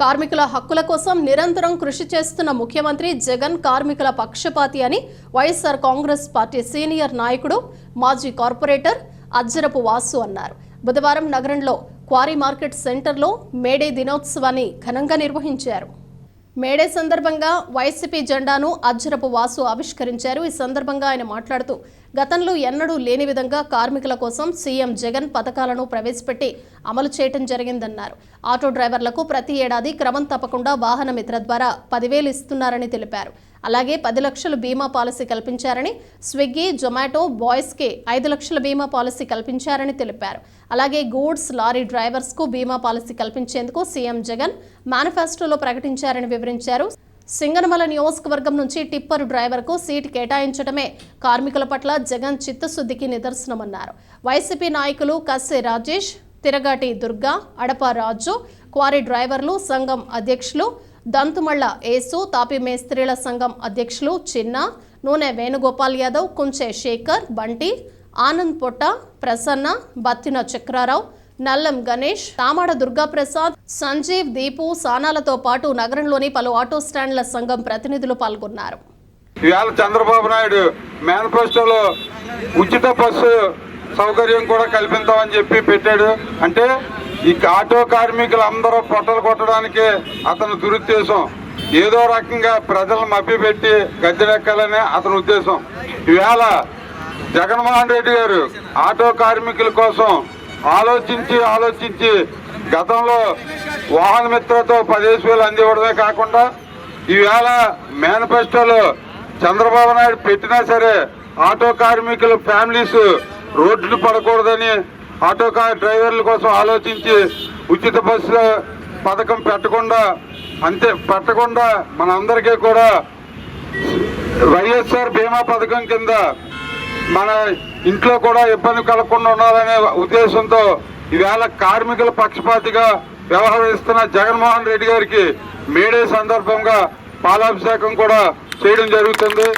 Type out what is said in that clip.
కార్మికుల హక్కుల కోసం నిరంతరం కృషి చేస్తున్న ముఖ్యమంత్రి జగన్ కార్మికుల పక్షపాతి అని వైఎస్ఆర్ కాంగ్రెస్ పార్టీ సీనియర్ నాయకుడు మాజీ కార్పొరేటర్ అజ్జరపు వాసు అన్నారు. బుధవారం నగరంలో క్వారీ మార్కెట్ సెంటర్లో మేడే దినోత్సవాన్ని ఘనంగా నిర్వహించారు. మేడే సందర్భంగా వైసీపీ జెండాను అజ్జరపు వాసు ఆవిష్కరించారు. ఈ సందర్భంగా ఆయన మాట్లాడుతూ గతంలో ఎన్నడూ లేని విధంగా కార్మికుల కోసం సీఎం జగన్ పథకాలను ప్రవేశపెట్టి అమలు చేయటం జరిగిందన్నారు. ఆటో డ్రైవర్లకు ప్రతి ఏడాది క్రమం తప్పకుండా వాహన మిత్ర ద్వారా పదివేలు ఇస్తున్నారని తెలిపారు. అలాగే పది లక్షల బీమా పాలసీ కల్పించారని స్విగ్గీ జొమాటో బాయ్స్కి ఐదు లక్షల బీమా పాలసీ కల్పించారని తెలిపారు. అలాగే గూడ్స్ లారీ డ్రైవర్స్కు బీమా పాలసీ కల్పించేందుకు సీఎం జగన్ మేనిఫెస్టోలో ప్రకటించారని వివరించారు. సింగనమల నియోజకవర్గం నుంచి టిప్పర్ డ్రైవర్కు సీటు కేటాయించడమే కార్మికుల పట్ల జగన్ చిత్తశుద్ధికి నిదర్శనమన్నారు. వైసీపీ నాయకులు కస్సే రాజేష్ తిరగాటి దుర్గా అడప రాజు క్వారీ డ్రైవర్లు సంఘం అధ్యక్షులు దంతుమళ్ళ ఏసు తాపి మేస్త్రీల సంఘం అధ్యక్షులు చిన్న నూనె వేణుగోపాల్ యాదవ్ కుంచే శేఖర్ బంటి ఆనంద్ పొట్ట ప్రసన్న బత్తిన చక్రారావు నల్లం గణేష్ తామాడ దుర్గాప్రసాద్ సంజీవ్ దీపు సానాలతో పాటు నగరంలోని పలు ఆటో స్టాండ్ల సంఘం ప్రతినిధులు పాల్గొన్నారు. ఇవాళ చంద్రబాబు నాయుడు మేనిఫెస్టోలో ఉచిత బస్సు సౌకర్యం కూడా కల్పిద్దామని చెప్పి పెట్టాడు. అంటే ఈ ఆటో కార్మికులు అందరూ పొట్టలు కొట్టడానికి అతని దురుద్దేశం. ఏదో రకంగా ప్రజలను మభ్యపెట్టి గద్దెనెక్కాలనే అతని ఉద్దేశం. ఇవాళ జగన్మోహన్ రెడ్డి గారు ఆటో కార్మికుల కోసం ఆలోచించి ఆలోచించి గతంలో వాహన మిత్రతో పదిహేను వేలు అందివ్వడమే కాకుండా ఈవేళ మేనిఫెస్టోలో చంద్రబాబు నాయుడు పెట్టినా సరే ఆటో కార్మికుల ఫ్యామిలీస్ రోడ్లు పడకూడదని ఆటో కార్ డ్రైవర్ల కోసం ఆలోచించి ఉచిత బస్సు పథకం పెట్టకుండా అంతే పెట్టకుండా మనందరికీ కూడా వైఎస్ఆర్ బీమా పథకం కింద మన ఇంట్లో కూడా ఇబ్బంది కలగకుండా ఉండాలనే ఉద్దేశంతో ఈవేళ కార్మికుల పక్షపాతిగా వ్యవహరిస్తున్న జగన్మోహన్ రెడ్డి గారికి మేడే సందర్భంగా పాలాభిషేకం కూడా చేయడం జరుగుతుంది.